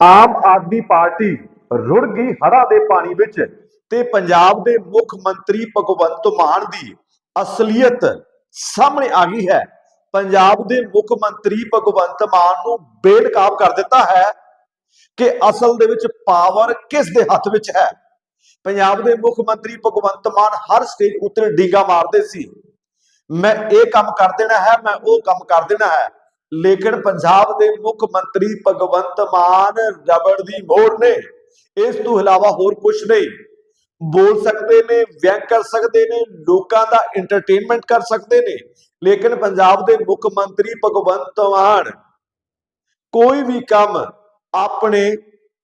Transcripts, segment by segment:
ਆਮ Aadmi party ਰੁੜ ਗਈ ਹੜ੍ਹਾਂ ਦੇ ਪਾਣੀ ਵਿੱਚ ਤੇ ਪੰਜਾਬ ਦੇ ਮੁੱਖ ਮੰਤਰੀ ਭਗਵੰਤ ਮਾਨ ਦੀ ਅਸਲੀਅਤ ਸਾਹਮਣੇ ਆ ਗਈ ਹੈ। ਪੰਜਾਬ ਦੇ ਮੁੱਖ ਮੰਤਰੀ ਭਗਵੰਤ ਮਾਨ ਨੂੰ ਬੇਨਕਾਬ ਕਰ ਦਿੱਤਾ ਹੈ ਕਿ ਅਸਲ ਦੇ ਵਿੱਚ ਪਾਵਰ ਕਿਸ ਦੇ ਹੱਥ ਵਿੱਚ ਹੈ। ਪੰਜਾਬ ਦੇ ਮੁੱਖ ਮੰਤਰੀ ਭਗਵੰਤ ਮਾਨ ਹਰ ਸਟੇਜ ਉੱਤੇ ਡੀਗਾ ਮਾਰਦੇ ਸੀ। ਮੈਂ ਇਹ ਕੰਮ ਕਰ ਦੇਣਾ ਹੈ, ਮੈਂ ਉਹ ਕੰਮ ਕਰ ਦੇਣਾ ਹੈ। ਲੇਕਿਨ ਪੰਜਾਬ ਦੇ ਮੁੱਖ ਮੰਤਰੀ ਭਗਵੰਤ ਮਾਨ ਰਬੜ ਦੀ ਮੋਹਰ ਨੇ। ਇਸ ਤੋਂ ਇਲਾਵਾ ਹੋਰ ਕੁਝ ਨਹੀਂ। ਬੋਲ ਸਕਦੇ ਨੇ ਵਿਅੰਗ ਕਰ ਸਕਦੇ ਨੇ, ਲੋਕਾਂ ਦਾ ਐਂਟਰਟੇਨਮੈਂਟ ਕਰ ਸਕਦੇ ਨੇ। ਲੇਕਿਨ ਪੰਜਾਬ ਦੇ ਮੁੱਖ ਮੰਤਰੀ ਭਗਵੰਤ ਮਾਨ ਕੋਈ ਵੀ ਕੰਮ ਆਪਣੇ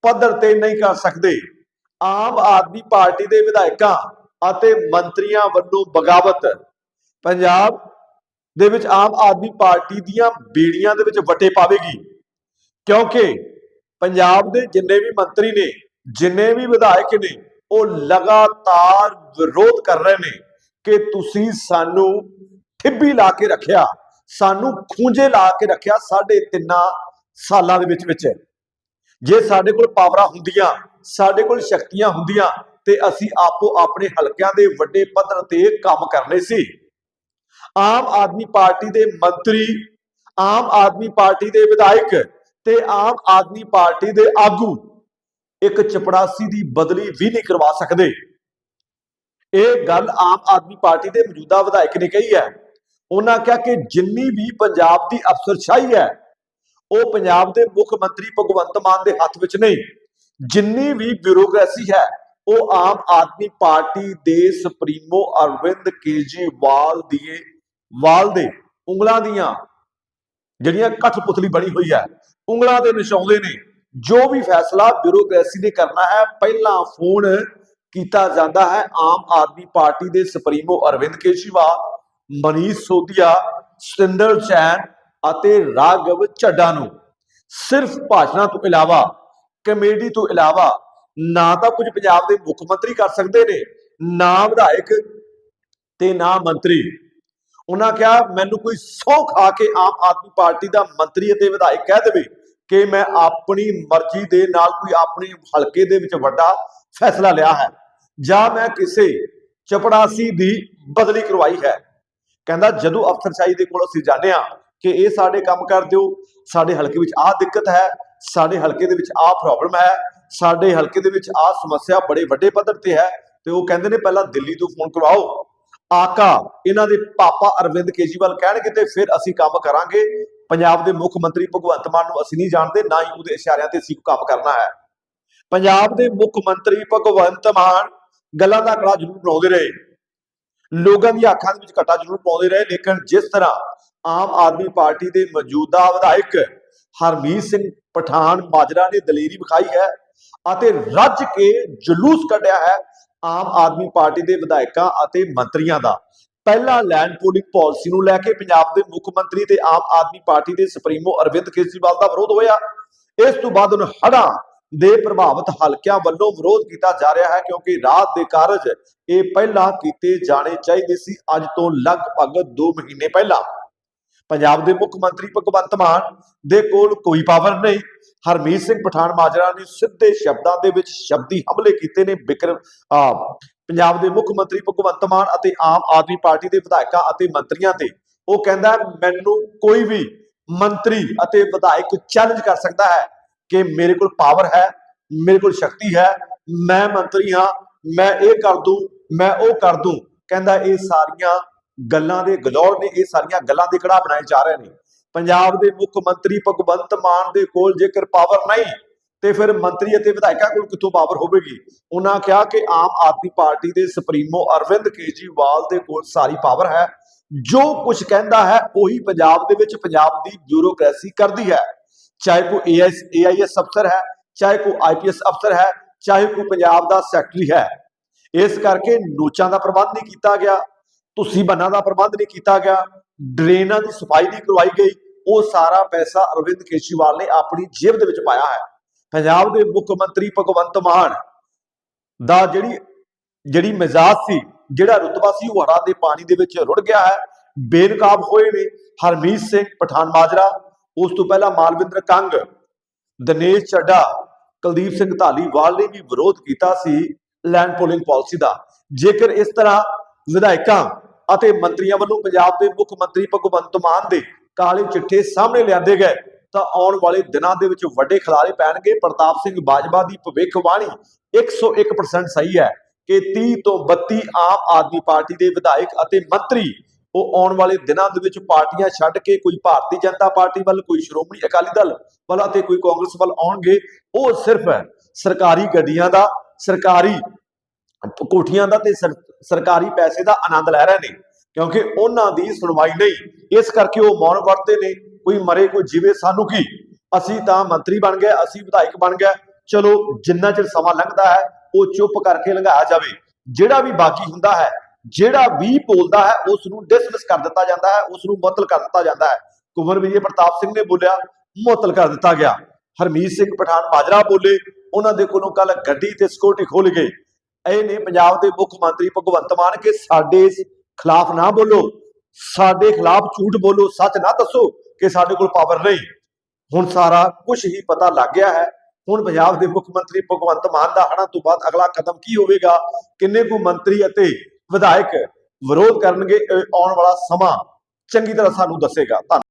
ਪੱਧਰ ਤੇ ਨਹੀਂ ਕਰ ਸਕਦੇ। ਆਮ ਆਦਮੀ ਪਾਰਟੀ ਦੇ ਵਿਧਾਇਕਾਂ ਅਤੇ ਮੰਤਰੀਆਂ ਵੱਲੋਂ ਬਗਾਵਤ। ਪੰਜਾਬ ਦੇ ਵਿੱਚ ਆਮ ਆਦਮੀ ਪਾਰਟੀ ਦੀਆਂ ਬੀੜੀਆਂ ਦੇ ਵਿੱਚ ਵਟੇ ਪਾਵੇਗੀ। ਕਿਉਂਕਿ ਪੰਜਾਬ ਦੇ ਜਿੰਨੇ ਵੀ ਮੰਤਰੀ ਨੇ, ਜਿੰਨੇ ਵੀ ਵਿਧਾਇਕ ਨੇ, ਉਹ ਲਗਾਤਾਰ ਵਿਰੋਧ ਕਰ ਰਹੇ ਨੇ ਕਿ ਤੁਸੀਂ ਸਾਨੂੰ ਠਿੱਬੀ ਲਾ ਕੇ ਰੱਖਿਆ, ਸਾਨੂੰ ਖੂੰਜੇ ਲਾ ਕੇ ਰੱਖਿਆ ਸਾਢੇ ਤਿੰਨਾਂ ਸਾਲਾਂ ਦੇ ਵਿੱਚ ਵਿੱਚ। ਜੇ ਸਾਡੇ ਕੋਲ ਪਾਵਰਾਂ ਹੁੰਦੀਆਂ, ਸਾਡੇ ਕੋਲ ਸ਼ਕਤੀਆਂ ਹੁੰਦੀਆਂ, ਤੇ ਅਸੀਂ ਆਪੋ ਆਪਣੇ ਹਲਕਿਆਂ ਦੇ ਵੱਡੇ ਪੱਧਰ ਤੇ ਕੰਮ ਕਰਨੇ ਸੀ। ਆਮ ਆਦਮੀ ਪਾਰਟੀ ਦੇ ਮੰਤਰੀ, ਆਮ ਆਦਮੀ ਪਾਰਟੀ ਦੇ ਵਿਧਾਇਕ ਤੇ ਆਮ ਆਦਮੀ ਪਾਰਟੀ ਦੇ ਆਗੂ ਇੱਕ ਚਪੜਾਸੀ ਦੀ ਬਦਲੀ ਵੀ ਨਹੀਂ ਕਰਵਾ ਸਕਦੇ। ਇਹ ਗੱਲ ਆਮ ਆਦਮੀ ਪਾਰਟੀ ਦੇ ਮੌਜੂਦਾ ਵਿਧਾਇਕ ਨੇ ਕਹੀ ਹੈ। ਉਹਨਾਂ ਕਿਹਾ ਕਿ ਜਿੰਨੀ ਵੀ ਪੰਜਾਬ ਦੀ ਅਫਸਰਸ਼ਾਹੀ ਹੈ, ਉਹ ਪੰਜਾਬ ਦੇ ਮੁੱਖ ਮੰਤਰੀ ਭਗਵੰਤ ਮਾਨ ਦੇ ਹੱਥ ਵਿੱਚ ਨਹੀਂ। ਜਿੰਨੀ ਵੀ ਬਿਊਰੋਕ੍ਰੇਸੀ ਹੈ ਉਹ ਆਮ ਆਦਮੀ ਪਾਰਟੀ ਦੇ ਸੁਪਰੀਮੋ ਅਰਵਿੰਦ ਕੇਜਰੀਵਾਲ ਦੀ ਵਾਲ ਦੇ ਉਂਗਲਾਂ ਦੀਆਂ, ਜਿਹੜੀਆਂ ਕਠਪੁਤਲੀ ਬਣੀ ਹੋਈ ਹੈ, ਉਂਗਲਾਂ ਦੇ ਨਿਸ਼ਾਉਂਦੇ ਨੇ। ਜੋ ਵੀ ਫੈਸਲਾ ਬਿਊਰੋਕ੍ਰੇਸੀ ਨੇ ਕਰਨਾ ਹੈ, ਪਹਿਲਾਂ ਫੋਨ ਕੀਤਾ ਜਾਂਦਾ ਹੈ ਆਮ ਆਦਮੀ ਪਾਰਟੀ ਦੇ ਸੁਪਰੀਮੋ ਅਰਵਿੰਦ ਕੇਜਰੀਵਾਲ, ਮਨੀਸ਼ ਸੋਧਿਆ, ਸਤਿੰਦਰ ਚੈਨ ਅਤੇ ਰਾਘਵ ਚੱਡਾ ਨੂੰ। ਸਿਰਫ ਭਾਸ਼ਣਾਂ ਤੋਂ ਇਲਾਵਾ, ਕਮੇਡੀ ਤੋਂ ਇਲਾਵਾ ਨਾ ਤਾਂ ਕੁਝ ਪੰਜਾਬ ਦੇ ਮੁੱਖ ਮੰਤਰੀ ਕਰ ਸਕਦੇ ਨੇ, ਨਾ ਵਿਧਾਇਕ ਤੇ ਨਾ ਮੰਤਰੀ। ਉਹਨਾਂ ਕਿਹਾ, ਮੈਨੂੰ ਕੋਈ ਸੌ ਖਾ ਕੇ ਆਮ ਆਦਮੀ ਪਾਰਟੀ ਦਾ ਮੰਤਰੀ ਅਤੇ ਵਿਧਾਇਕ ਕਹਿ ਦੇਵੇ ਕਿ ਮੈਂ ਆਪਣੀ ਮਰਜ਼ੀ ਦੇ ਨਾਲ ਕੋਈ ਆਪਣੇ ਹਲਕੇ ਦੇ ਵਿੱਚ ਵੱਡਾ ਫੈਸਲਾ ਲਿਆ ਹੈ ਜਾਂ ਮੈਂ ਕਿਸੇ ਚਪੜਾਸੀ ਦੀ ਬਦਲੀ ਕਰਵਾਈ ਹੈ। ਕਹਿੰਦਾ, ਜਦੋਂ ਅਫਸਰਸ਼ਾਹੀ ਦੇ ਕੋਲ ਅਸੀਂ ਜਾਂਦੇ ਆ ਕਿ ਇਹ ਸਾਡੇ ਕੰਮ ਕਰ ਦਿਓ, ਸਾਡੇ ਹਲਕੇ ਵਿੱਚ ਆਹ ਦਿੱਕਤ ਹੈ, ਸਾਡੇ ਹਲਕੇ ਦੇ ਵਿੱਚ ਆਹ ਪ੍ਰੋਬਲਮ ਹੈ ਸਾਡੇ ਹਲਕੇ ਦੇ ਵਿੱਚ ਆਹ ਸਮੱਸਿਆ ਬੜੇ ਵੱਡੇ ਪੱਧਰ ਤੇ ਹੈ ਤੇ ਉਹ ਕਹਿੰਦੇ ਨੇ ਪਹਿਲਾਂ ਦਿੱਲੀ ਤੋਂ ਫੋਨ ਕਰਵਾਓ। ਆਕਾ, ਇਹਨਾਂ ਦੇ ਪਾਪਾ ਅਰਵਿੰਦ ਕੇਜੀਵਾਲ ਕਹਿਣਗੇ ਤੇ ਫਿਰ ਅਸੀਂ ਕੰਮ ਕਰਾਂਗੇ। ਪੰਜਾਬ ਦੇ ਮੁੱਖ ਮੰਤਰੀ ਭਗਵੰਤ ਮਾਨ ਨੂੰ ਅਸੀਂ ਨਹੀਂ ਜਾਣਦੇ, ਨਾ ਹੀ ਉਹਦੇ ਇਸ਼ਾਰਿਆਂ ਤੇ ਅਸੀਂ ਕੰਮ ਕਰਨਾ ਹੈ। ਪੰਜਾਬ ਦੇ ਮੁੱਖ ਮੰਤਰੀ ਭਗਵੰਤ ਮਾਨ ਗੱਲਾਂ ਦਾ ਕੜਾ ਜ਼ਰੂਰ ਬਣਾਉਂਦੇ ਰਹੇ। ਲੋਕਾਂ ਦੀਆਂ ਅੱਖਾਂ ਦੇ ਵਿੱਚ ਘਟਾ ਜ਼ਰੂਰ ਪਾਉਂਦੇ ਰਹੇ, ਲੇਕਿਨ ਜਿਸ ਤਰ੍ਹਾਂ ਆਮ ਆਦਮੀ ਪਾਰਟੀ ਦੇ ਮੌਜੂਦਾ ਵਿਧਾਇਕ ਹਰਮੀਤ ਸਿੰਘ ਪਠਾਨ ਮਾਜਰਾ ਨੇ ਦਲੇਰੀ ਵਿਖਾਈ ਹੈ ਅਤੇ ਰੱਜ ਕੇ ਜਲੂਸ ਕੱਢਿਆ ਹੈ ਆਮ ਆਦਮੀ ਪਾਰਟੀ ਦੇ ਵਿਧਾਇਕਾਂ ਅਤੇ ਮੰਤਰੀਆਂ ਦਾ। ਪਹਿਲਾ ਲੈਂਡ ਪੂਲਿੰਗ ਪਾਲਿਸੀ ਨੂੰ ਲੈ ਕੇ ਪੰਜਾਬ ਦੇ ਮੁੱਖ ਮੰਤਰੀ ਤੇ ਆਮ ਆਦਮੀ ਪਾਰਟੀ ਦੇ ਸੁਪਰੀਮੋ ਅਰਵਿੰਦ ਕੇਜਰੀਵਾਲ ਦਾ ਵਿਰੋਧ ਹੋਇਆ। ਇਸ ਤੋਂ ਬਾਅਦ ਹੁਣ ਹੜ੍ਹਾਂ ਦੇ ਪ੍ਰਭਾਵਿਤ ਹਲਕਿਆਂ ਵੱਲੋਂ ਵਿਰੋਧ ਕੀਤਾ ਜਾ ਰਿਹਾ ਹੈ ਕਿਉਂਕਿ ਰਾਤ ਦੇ ਕਾਰਜ ਇਹ ਪਹਿਲਾਂ ਕੀਤੇ ਜਾਣੇ ਚਾਹੀਦੇ ਸੀ। ਅੱਜ ਤੋਂ ਲਗਭਗ 2 ਮਹੀਨੇ ਪਹਿਲਾਂ। ਪੰਜਾਬ ਦੇ ਮੁੱਖ ਮੰਤਰੀ ਭਗਵੰਤ ਮਾਨ ਦੇ ਕੋਲ ਕੋਈ ਪਾਵਰ ਨਹੀਂ। ਹਰਮੀਤ ਸਿੰਘ ਪਠਾਨ ਮਾਜਰਾ ਨੇ ਸਿੱਧੇ ਸ਼ਬਦਾਂ ਦੇ ਵਿੱਚ ਸ਼ਬਦੀ ਹਮਲੇ ਕੀਤੇ ਨੇ ਬਿਕਰਮ ਪੰਜਾਬ ਦੇ ਮੁੱਖ ਮੰਤਰੀ ਭਗਵੰਤ ਮਾਨ ਅਤੇ ਆਮ ਆਦਮੀ ਪਾਰਟੀ ਦੇ ਵਿਧਾਇਕਾਂ ਅਤੇ ਮੰਤਰੀਆਂ ਤੇ। ਉਹ ਕਹਿੰਦਾ, ਮੈਨੂੰ ਕੋਈ ਵੀ ਮੰਤਰੀ ਅਤੇ ਵਿਧਾਇਕ ਚੈਲੰਜ ਕਰ ਸਕਦਾ ਹੈ ਕਿ ਮੇਰੇ ਕੋਲ ਪਾਵਰ ਹੈ, ਮੇਰੇ ਕੋਲ ਸ਼ਕਤੀ ਹੈ। ਮੈਂ ਮੰਤਰੀ ਹਾਂ, ਮੈਂ ਇਹ ਕਰ ਦੂੰ, ਮੈਂ ਉਹ ਕਰ ਦੂੰ। ਕਹਿੰਦਾ, ਇਹ ਸਾਰੀਆਂ ਗੱਲਾਂ ਦੇ ਗਲੌਰ ਨੇ ਇਹ ਸਾਰੀਆਂ ਗੱਲਾਂ ਦੇ ਕੜਾ ਬਣਾਏ ਜਾ ਰਹੇ ਨੇ। ਪੰਜਾਬ ਦੇ ਮੁੱਖ ਮੰਤਰੀ ਭਗਵੰਤ ਮਾਨ ਦੇ ਕੋਲ ਜੇਕਰ ਪਾਵਰ ਨਹੀਂ, ਤੇ ਫਿਰ ਮੰਤਰੀ ਅਤੇ ਵਿਧਾਇਕਾਂ ਕੋਲ ਕਿੱਥੋਂ ਪਾਵਰ ਹੋਵੇਗੀ? ਉਹਨਾਂ ਕਿਹਾ ਕਿ ਆਮ ਆਦਮੀ ਪਾਰਟੀ ਦੇ ਸੁਪਰੀਮੋ ਅਰਵਿੰਦ ਕੇਜਰੀਵਾਲ ਦੇ ਕੋਲ ਸਾਰੀ ਪਾਵਰ ਹੈ। ਜੋ ਕੁਝ ਕਹਿੰਦਾ ਹੈ, ਉਹੀ ਪੰਜਾਬ ਦੇ ਵਿੱਚ ਪੰਜਾਬ ਦੀ ਬਿਊਰੋਕ੍ਰੇਸੀ ਕਰਦੀ ਹੈ। ਚਾਹੇ ਕੋਈ ਏਐਸ ਏਆਈਐਸ ਅਫਸਰ ਹੈ, ਚਾਹੇ ਕੋਈ ਆਈਪੀਐਸ ਅਫਸਰ ਹੈ, ਚਾਹੇ ਕੋਈ ਪੰਜਾਬ ਦਾ ਸੈਕਟਰੀ ਹੈ। ਇਸ ਕਰਕੇ ਨੋਚਾਂ ਦਾ ਪ੍ਰਬੰਧ ਨਹੀਂ ਕੀਤਾ ਗਿਆ। ਤੁਸੀਂ ਬੰਨਾਂ ਦਾ ਪ੍ਰਬੰਧ ਨਹੀਂ ਕੀਤਾ ਗਿਆ, ਡਰੇਨਾਂ ਦੀ ਸਫ਼ਾਈ ਨਹੀਂ ਕਰਵਾਈ ਗਈ, ਉਹ ਸਾਰਾ ਪੈਸਾ ਅਰਵਿੰਦ ਕੇਜਰੀਵਾਲ ਨੇ ਆਪਣੀ ਜੇਬ ਦੇ ਵਿੱਚ ਪਾਇਆ ਹੈ। ਪੰਜਾਬ ਦੇ ਮੁੱਖ ਮੰਤਰੀ ਭਗਵੰਤ ਮਾਨ ਦਾ ਜਿਹੜੀ ਜਿਹੜੀ ਮਿਜ਼ਾਜ ਸੀ, ਜਿਹੜਾ ਰੁਤਬਾ ਸੀ, ਉਹ ਹੜਾ ਦੇ ਪਾਣੀ ਦੇ ਵਿੱਚ ਰੁੜ ਗਿਆ ਹੈ। ਬੇਨਕਾਬ ਹੋਏ ਨੇ ਹਰਮੀਤ ਸਿੰਘ ਪਠਾਨ ਮਾਜਰਾ, ਉਸ ਤੋਂ ਪਹਿਲਾਂ ਮਾਲਵਿੰਦਰ ਕੰਗ, ਦਿਨੇਸ਼ ਚੱਡਾ, ਕੁਲਦੀਪ ਸਿੰਘ ਧਾਲੀਵਾਲ ਨੇ ਵੀ ਵਿਰੋਧ ਕੀਤਾ ਸੀ ਲੈਂਡ ਪੋਲਿੰਗ ਪਾਲਿਸੀ ਦਾ। ਜੇਕਰ ਇਸ ਤਰ੍ਹਾਂ ਵਿਧਾਇਕਾਂ ਅਤੇ ਮੰਤਰੀਆਂ ਵੱਲੋਂ ਪੰਜਾਬ ਦੇ ਮੁੱਖ ਮੰਤਰੀ ਭਗਵੰਤ ਮਾਨ ਦੇ ਕਾਲੇ ਚਿੱਠੇ ਸਾਹਮਣੇ ਲਿਆਂਦੇ ਗਏ। ਤਾਂ ਆਉਣ ਵਾਲੇ ਦਿਨਾਂ ਦੇ ਵਿੱਚ ਵੱਡੇ ਖਿਲਾਰੇ ਪੈਣਗੇ। ਪ੍ਰਤਾਪ ਸਿੰਘ ਬਾਜਵਾ ਦੀ ਭਵਿੱਖਬਾਣੀ 101% ਸਹੀ ਹੈ ਕਿ 30 ਤੋਂ 32 ਆਮ ਆਦਮੀ ਪਾਰਟੀ ਦੇ ਵਿਧਾਇਕ ਅਤੇ ਮੰਤਰੀ ਉਹ ਆਉਣ ਵਾਲੇ ਦਿਨਾਂ ਦੇ ਵਿੱਚ ਪਾਰਟੀਆਂ ਛੱਡ ਕੇ ਕੋਈ ਭਾਰਤੀ ਜਨਤਾ ਪਾਰਟੀ ਵੱਲ, ਕੋਈ ਸ਼੍ਰੋਮਣੀ ਅਕਾਲੀ ਦਲ ਵੱਲ ਅਤੇ ਕੋਈ ਕਾਂਗਰਸ ਵੱਲ ਆਉਣਗੇ। ਉਹ ਸਿਰਫ ਸਰਕਾਰੀ ਗੱਡੀਆਂ ਦਾ, ਸਰਕਾਰੀ ਕੋਠੀਆਂ ਦਾ ਤੇ ਸਰ- ਸਰਕਾਰੀ ਪੈਸੇ ਦਾ ਆਨੰਦ ਲੈ ਰਹੇ ਨੇ, ਕਿਉਂਕਿ ਉਹਨਾਂ ਦੀ ਸੁਣਵਾਈ ਨਹੀਂ। ਇਸ ਕਰਕੇ ਉਹ ਮੌਨ ਵਰਤੇ ਨੇ, ਕੋਈ ਮਰੇ, ਕੋਈ ਜਿਵੇ, ਸਾਨੂੰ ਕੀ? ਅਸੀਂ ਤਾਂ ਮੰਤਰੀ ਬਣ ਗਏ, ਅਸੀਂ ਵਿਧਾਇਕ ਬਣ ਗਏ। ਚਲੋ, ਜਿੰਨਾ ਚਿਰ ਸਮਾਂ ਲੰਘਦਾ ਹੈ, ਉਹ ਚੁੱਪ ਕਰਕੇ ਲੰਘਾਇਆ ਜਾਵੇ। ਜਿਹੜਾ ਵੀ ਬਾਕੀ ਹੁੰਦਾ ਹੈ, ਜਿਹੜਾ ਵੀ ਬੋਲਦਾ ਹੈ ਉਸ ਨੂੰ ਡਿਸਮਿਸ ਕਰ ਦਿੱਤਾ ਜਾਂਦਾ ਹੈ ਉਸ ਨੂੰ ਮੁਅੱਤਲ ਕਰ ਦਿੱਤਾ ਜਾਂਦਾ ਹੈ। ਕੁਮਰ ਵਿਜੇ ਪ੍ਰਤਾਪ ਸਿੰਘ ਨੇ ਬੋਲਿਆ, ਮੁਅੱਤਲ ਕਰ ਦਿੱਤਾ ਗਿਆ। ਹਰਮੀਤ ਸਿੰਘ ਪਠਾਨ ਮਾਜਰਾ ਬੋਲੇ, ਉਹਨਾਂ ਦੇ ਕੋਲੋਂ ਕੱਲ ਗੱਡੀ ਤੇ ਸਿਕਿਉਰਿਟੀ ਖੋਲ ਗਏ। ਇਹ ਨੇ ਪੰਜਾਬ ਦੇ ਮੁੱਖ ਮੰਤਰੀ ਭਗਵੰਤ ਮਾਨ ਕਿ ਸਾਡੇ ਖਿਲਾਫ ਨਾ ਬੋਲੋ, ਸਾਡੇ ਖਿਲਾਫ ਝੂਠ ਬੋਲੋ, ਸੱਚ ਨਾ ਦੱਸੋ ਕਿ ਸਾਡੇ ਕੋਲ ਪਾਵਰ ਨਹੀਂ। ਹੁਣ ਸਾਰਾ ਕੁਝ ਹੀ ਪਤਾ ਲੱਗ ਗਿਆ ਹੈ। ਹੁਣ ਪੰਜਾਬ ਦੇ ਮੁੱਖ ਮੰਤਰੀ ਭਗਵੰਤ ਮਾਨ ਦਾ ਹੜਾਂ ਤੋਂ ਬਾਅਦ ਅਗਲਾ ਕਦਮ ਕੀ ਹੋਵੇਗਾ? ਕਿੰਨੇ ਕੁ ਮੰਤਰੀ ਅਤੇ ਵਿਧਾਇਕ ਵਿਰੋਧ ਕਰਨਗੇ? ਇਹ ਆਉਣ ਵਾਲਾ ਸਮਾਂ ਚੰਗੀ ਤਰ੍ਹਾਂ ਸਾਨੂੰ ਦੱਸੇਗਾ। ਧੰਨਵਾਦ